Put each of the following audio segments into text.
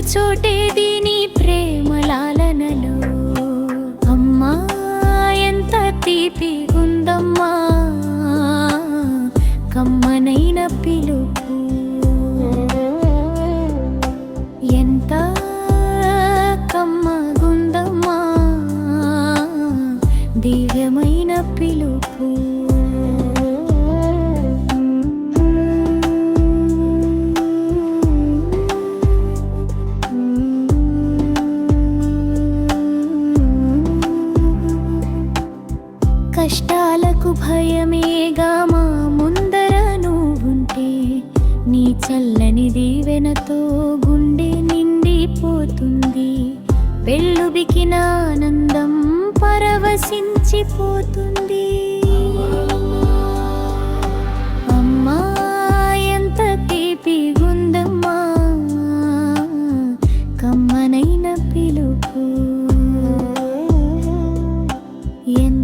చోటేది నీ ప్రేమలాలనలో. అమ్మా ఎంత తీపి ఉందమ్మా కమ్మనైన పిలుపు. ఎంత కమ్మగుందమ్మా. దివ్యమైన పిలుపు. వెనతో గుండె నిండిపోతుంది. పెళ్ళుబికిన ఆనందం పరవశించిపోతుంది. అమ్మా ఎంత తీపి గుందమ్మా. కమ్మనైన పిలుపు. ఎంత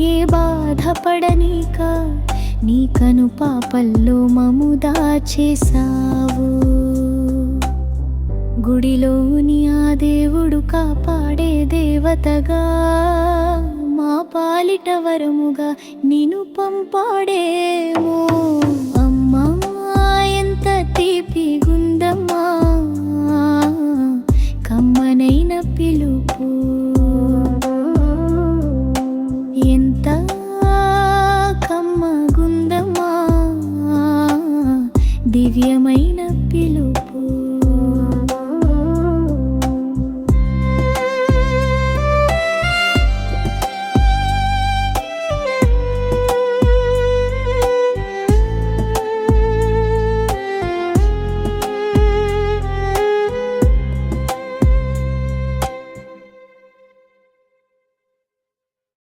ఏ బాధపడనీక నీ కను పాపల్లో మము దాచేశావు. గుడిలోని ఆ దేవుడు కాపాడే దేవతగా మా పాలిట వరముగా నిను పంపాడేమో. అమ్మా ఎంత తీపి గుందమ్మా కమ్మనైన పిలుపు.